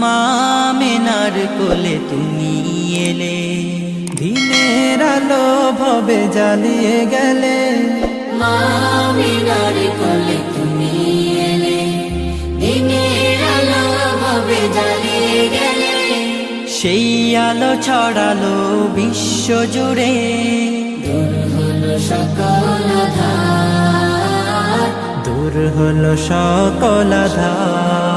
মা মেনার কোলে তুমি এলে। দিনের আলো ভবে জ্বালিয়ে গেলে। মামিনার কোলে তুমি এলে। দিনের আলো ভাবে জ্বালিয়ে গেলে। সেই আলো ছড়ালো বিশ্ব জুড়ে। দূর হলো সকল ধার দূর হলো সকল আধার।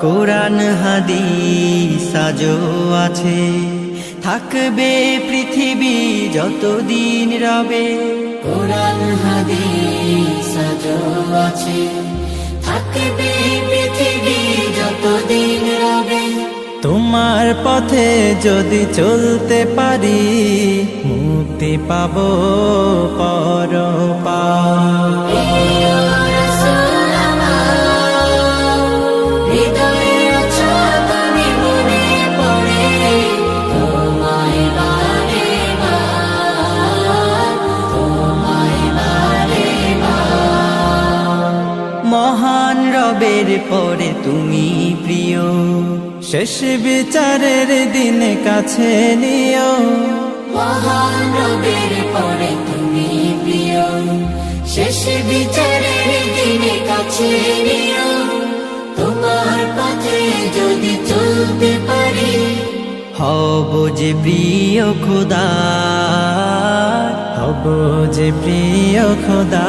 কোরআন হাদিস আজও আছে। থাকবে পৃথিবী যতদিন রবে। কোরআন হাদিস আজও আছে। থাকবে পৃথিবী যতদিন রবে। তোমার পথে যদি চলতে পারি মুক্তি পাবো পরপার। প্রিয় রবের পরে তুমি প্রিয়। শেষ বিচারের দিন কাছে নিও। মহান পরে তুমি প্রিয়। শেষ বিচারের দিনে কাছে নিও। তোমার পথে যদি চলতে পারি হব যে প্রিয় খোদা। হব যে প্রিয় খোদা।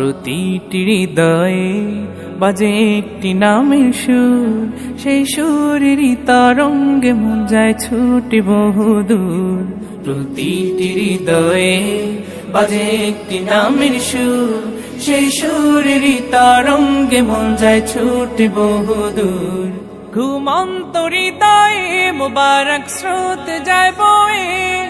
প্রতিটি হৃদয়ে বাজে একটি নামের সুর। সেই সুরেরই তরঙ্গে মন যায় ছুটে বহুদূর প্রতিটি হৃদয়ে বাজে একটি নামের সুর। সেই সুরেরই তরঙ্গে মন যায় ছুটে বহুদূর ঘুমন্ত হৃদয়ে মোবারক স্রোত যায় বয়ে।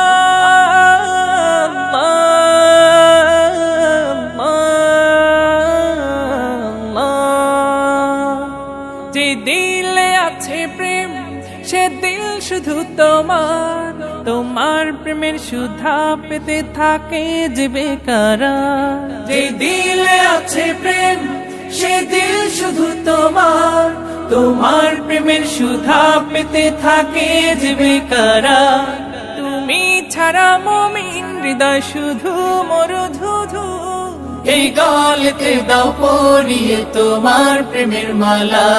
প্রেমের সুধা পেতে থাকে যে বেকারা। যে দিলে আছে প্রেম সে দিল শুধু তোমার। তোমার প্রেমের সুধা পেতে থাকে যে বেকারা। তুমি ছাড়া মমিন হৃদয় শুধু মরুধুধু এই গলতে দাও পরিয়ে তোমার প্রেমের মালা।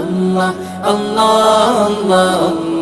আল্লাহ আল্লাহ আল্লাহ।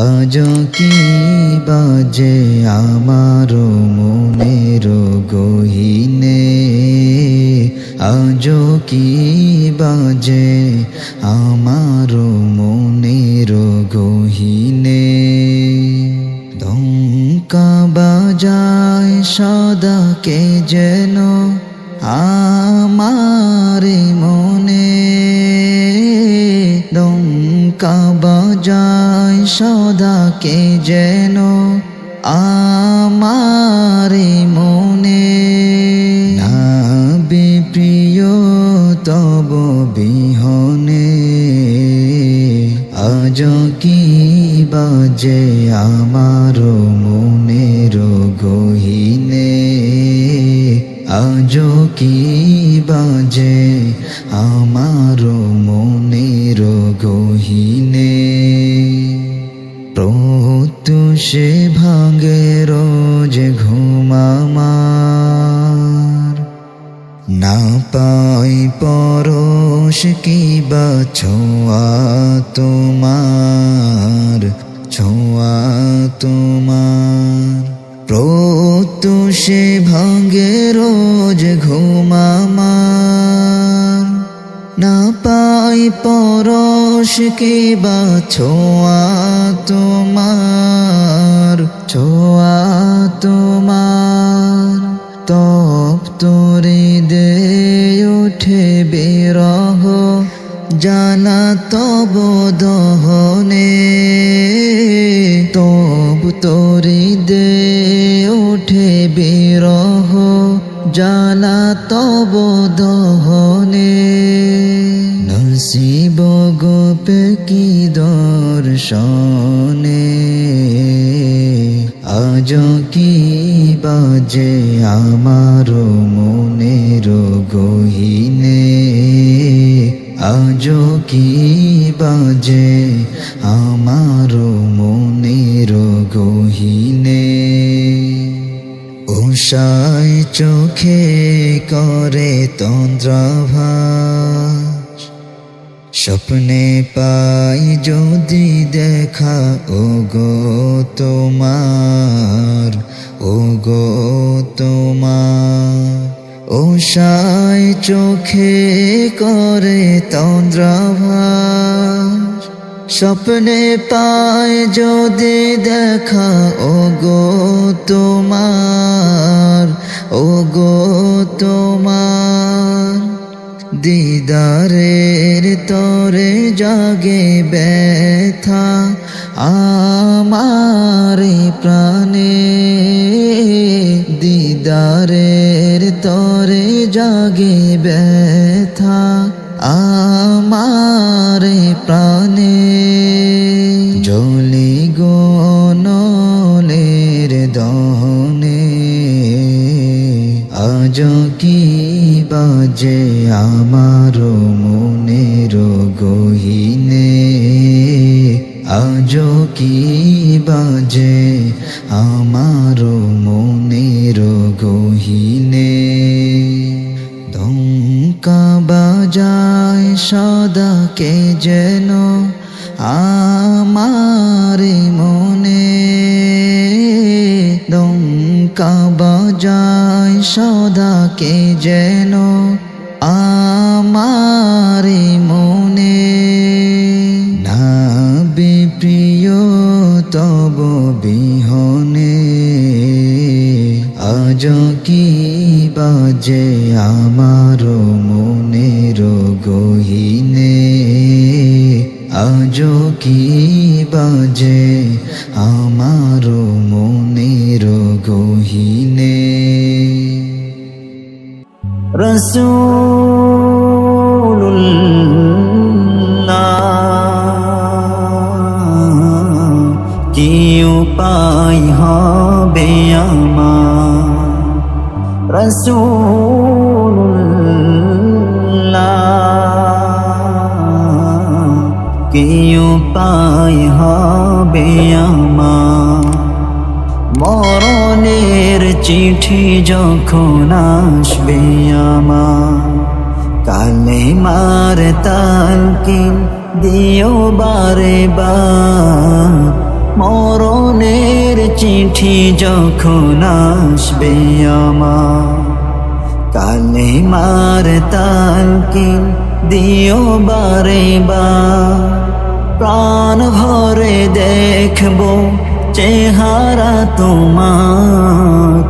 আজ কি বাজে আমার মনের গহিনে? আজ কি বাজে আমার মনের গহিনে? দঙ্কা বাজায় সদা কে যেন আমার দঙ্কা বাজায় সদা কে যেন আমার মনে। না প্রিয়, তব বিহনে। আজ কি বাজে আমার মনের গহিনে। আজ কি বাজে আমার না পাই পরশ কি বা ছোঁয়া তোমার ছোঁয়া তোমার। প্রত্যুষে ভাঙে রোজ ঘুমামার না পাই পরশ কি বা ছোঁয়া তোমার ছোঁয়া তোমার। তপ্তরে দে উঠে বিরহ, জানা তব দহনে। তব তরি দে উঠে বিরহ জালা তব দহনে। নসিব গোপে কি দর্শনে আজ কি বাজে আমার মনের গহিনে আজ কি বাজে আমার মনের গহিনে? উষায় চোখে করে তন্দ্রাভাস স্বপ্নে পাই যদি দেখা ও গো তোমার। ও গো তোমার ও সাই চোখে করে তন্দ্রাভাস। স্বপ্নে পায় যদি দেখা ও গো তোমার ও গো তোমার। দিদারের তরে জাগে ব্যথা আমার প্রাণে। দিদারের তরে জাগে ব্যথা আমার প্রাণে। জলি বাজে আমার মনের গহিনে আজ কি বাজে আমার মনের গহিনে? দঙ্কা বাজায় সদা কে যেন বাজে আমার মনের গহিনে আজ কি বাজে আমার মনের গহিনে। রসুল্লাহ চিঠি যখন আসবে আমার কালে মার তালকিন দিও বারে বার। মরণের চিঠি যখন আসবে আমার কালে মার তালকিন দিও বারে বার। প্রাণ ভরে দেখব চেহারা তোমার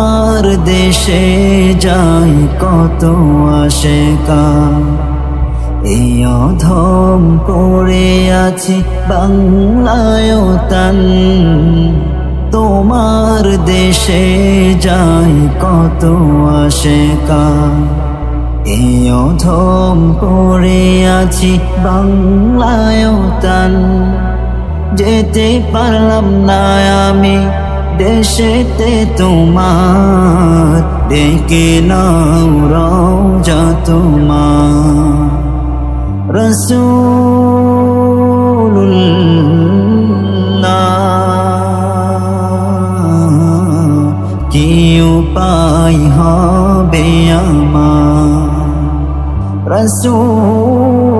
তোমার দেশে যাই কত আসে এই অধম করে আছি বাংলায় তান তোমার দেশে যাই কত আসে এই অধম করে আছি বাংলায় তান যেতে পারলাম না আমি দেশেতে তোমার ডেকে নাও রওজা তোমার। রসুল্লাহ কি উপায় হবে আমার? রসুল্লাহ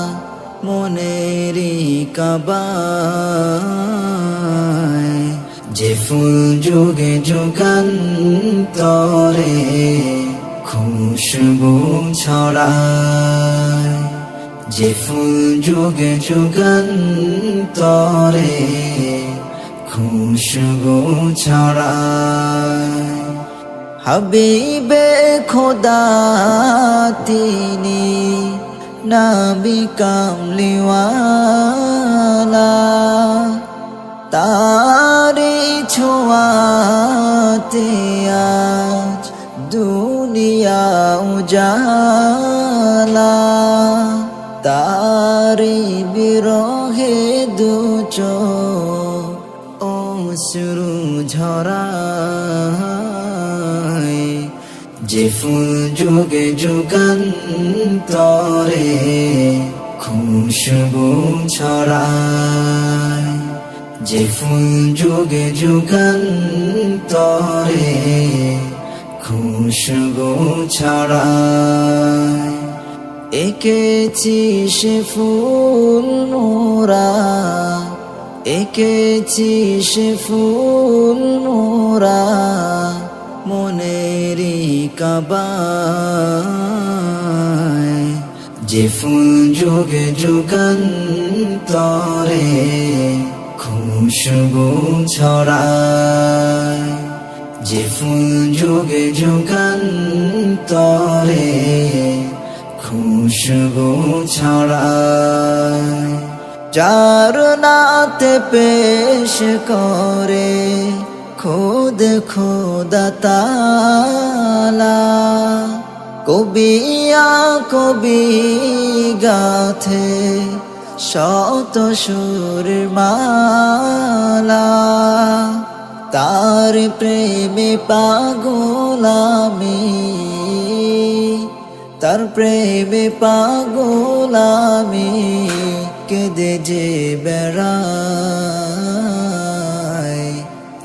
মনেরি কাবায় যে ফুল যুগে যুগান্তরে খুশবু ছড়ায়। যে ফুল যুগে যুগান্তরে খুশবু ছড়ায়। হাবিবে খোদা, তিনি নাবি কামলিওয়ালা তারি ছোঁয়াতে আজ দুনিয়া উজালা। তারি বিরহে দু অশ্রু ঝরায় যে ফুল যুগে যুগান্তরে খুশবু ছড়ায়। যে ফুল যুগে যুগান্তরে খুশবু ছড়ায়। এঁকেছি সে ফুল মোরা এঁকেছি সে ফুল মোরা মনেরি কাবায় যে ফুল যুগে যুগান্তরে খুশবু ছড়ায়। যে ফুল যুগে তরে খুশবু ছড়ায়। যার নাতে পেশ করে খোদ খোদা তালা কবিয়া কবি গাথে শত সুর মালা তার প্রেমে পাগলামি, তার প্রেমে পাগলামি, কেঁদে যে বেড়ায়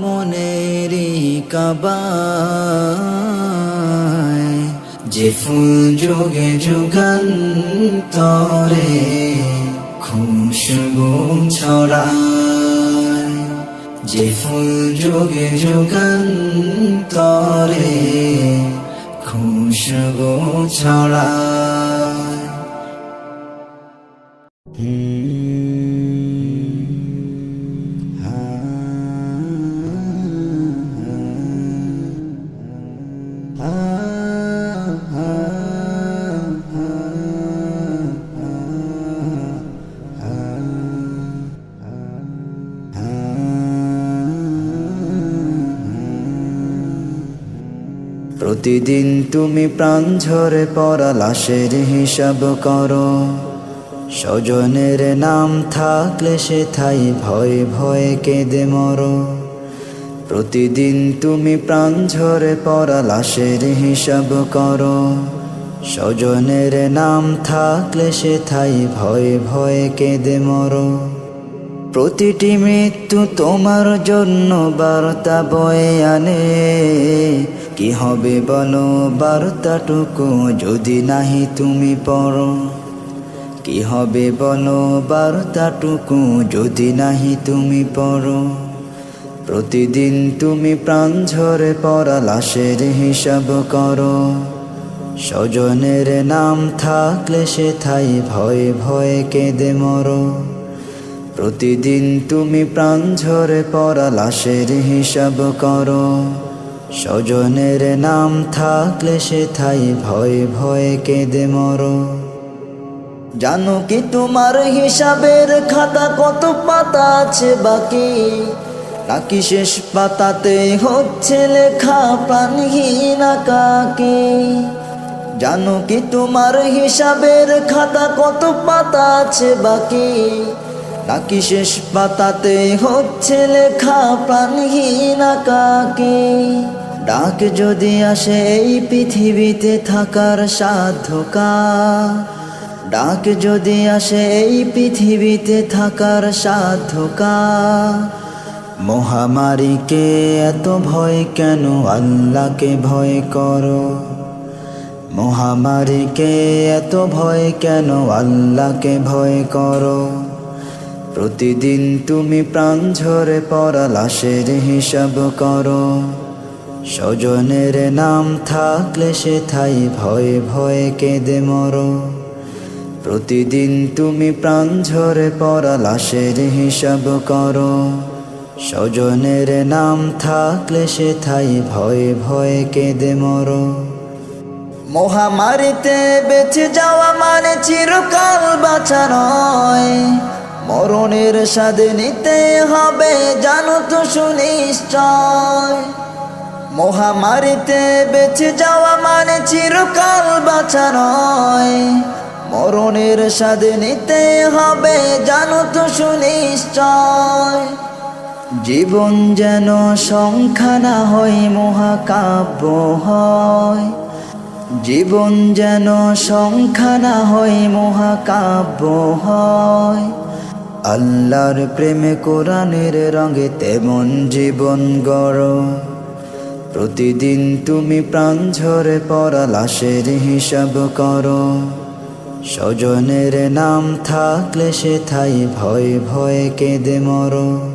মনেরি কাবায় যে ফুল যুগে যুগান্তরে খুশবু ছড়ায় যে ফুল যুগে যুগান্তরে খুশবু ছড়ায়। প্রতিদিন তুমি প্রাণ ঝরে পড়া লাশের হিসাব করো। স্বজনের নাম থাকলে সে থাই ভয়ে ভয়ে কেঁদে মরো। প্রতিদিন তুমি প্রাণ ঝরে পড়া লাশের হিসাব করো। স্বজনের নাম থাকলে সে থাই ভয়ে ভয়ে কেঁদে মরো। প্রতিটি মৃত্যু তোমার জন্য বার্তা বয়ে আনে। কি হবে বলো? বার্তাটুকু যদি নাহি তুমি পড়ো। কি হবে বলো? বার্তাটুকু যদি নাহি তুমি পড়ো। প্রতিদিন তুমি প্রাণ ঝরে পড়া লাশের হিসাব করো। স্বজনের নাম থাকলে সে থাই ভয়ে ভয়ে কেঁদে মরো। প্রতিদিন তুমি প্রাণ ঝরে পড়া লাশের হিসাব করো। স্বজনের নাম থাকলে সে থাই ভয়ে ভয়ে কেঁদে মরো। জানো কি তোমার হিসাবের খাতা কত পাতা আছে বাকি? নাকি শেষ পাতাতে হচ্ছে লেখা প্রাণহীন কাকে জানো কি তোমার হিসাবের খাতা কত পাতা আছে বাকি? নাকি শেষ পাতাতে হচ্ছে লেখা প্রাণহীন কাকে ডাক যদি আসে এই পৃথিবীতে থাকার সাধ্যকা ডাক যদি আসে এই পৃথিবীতে থাকার সাধ্যকা মহামারীকে এত ভয় কেন? আল্লাহকে ভয় করো। মহামারীকে এত ভয় কেন? আল্লাহকে ভয় করো। প্রতিদিন তুমি প্রাণ ঝরে পড়া লাশের হিসাব করো। স্বজনের নাম থাকলে সে থাই ভয়ে ভয়ে কেঁদে মরো। প্রতিদিন তুমি প্রাণ ঝরে পড়া লাশের হিসাব করো। স্বজনের নাম থাকলে সে থাই ভয়ে ভয়ে কেঁদে মরো। মহামারীতে বেঁচে যাওয়া মানে চিরকাল বাঁচা নয়। মরণের স্বাদে নিতে হবে, জানো তো সুনিশ্চয়। মহামারীতে বেঁচে যাওয়া মানে চিরকাল বাঁচা নয়। মরণের স্বাদে নিতে হবে, জানো তো সুনিশ্চয়। জীবন যেন সংখ্যা না হয়, মহাকাব্য হয়। জীবন যেন সংখ্যা না হয়, মহাকাব্য হয়। আল্লাহর প্রেমে কোরআনের রঙে তেমন জীবন গড়। প্রতিদিন তুমি প্রাণ ঝরে পড়া লাশের হিসাব করো। স্বজনের নাম থাকলে সে থাই ভয়ে ভয়ে কেঁদে মরো।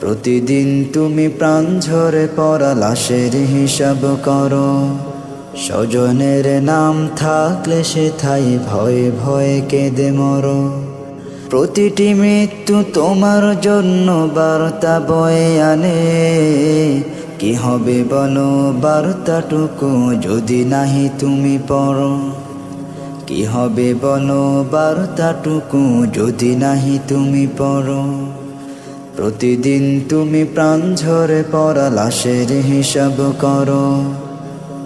প্রতিদিন তুমি প্রাণ ঝরে পড়া লাশের হিসাব করো। স্বজনের নাম থাকলে সে থাই ভয়ে ভয়ে কেঁদে মরো। প্রতিটি মৃত্যু তোমার জন্য বার্তা বয়ে আনে। কি হবে বলো? বার্তাটুকু যদি নাহি তুমি পড়ো। কি হবে বলো? বার্তাটুকু যদি নাহি তুমি পড়ো। প্রতিদিন তুমি প্রাণ ঝরে পড়া লাশের হিসাব করো।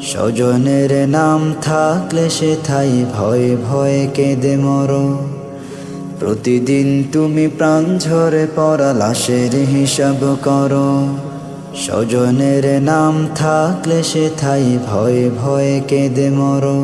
স্বজনের নাম থাকলে সে থাই ভয়ে ভয়ে কেঁদে মরো। প্রতিদিন তুমি প্রাণ ঝরে পড়া লাশের হিসাব করো। স্বজনের নাম থাকলে সে থাই ভয়ে ভয়ে কেঁদে মরো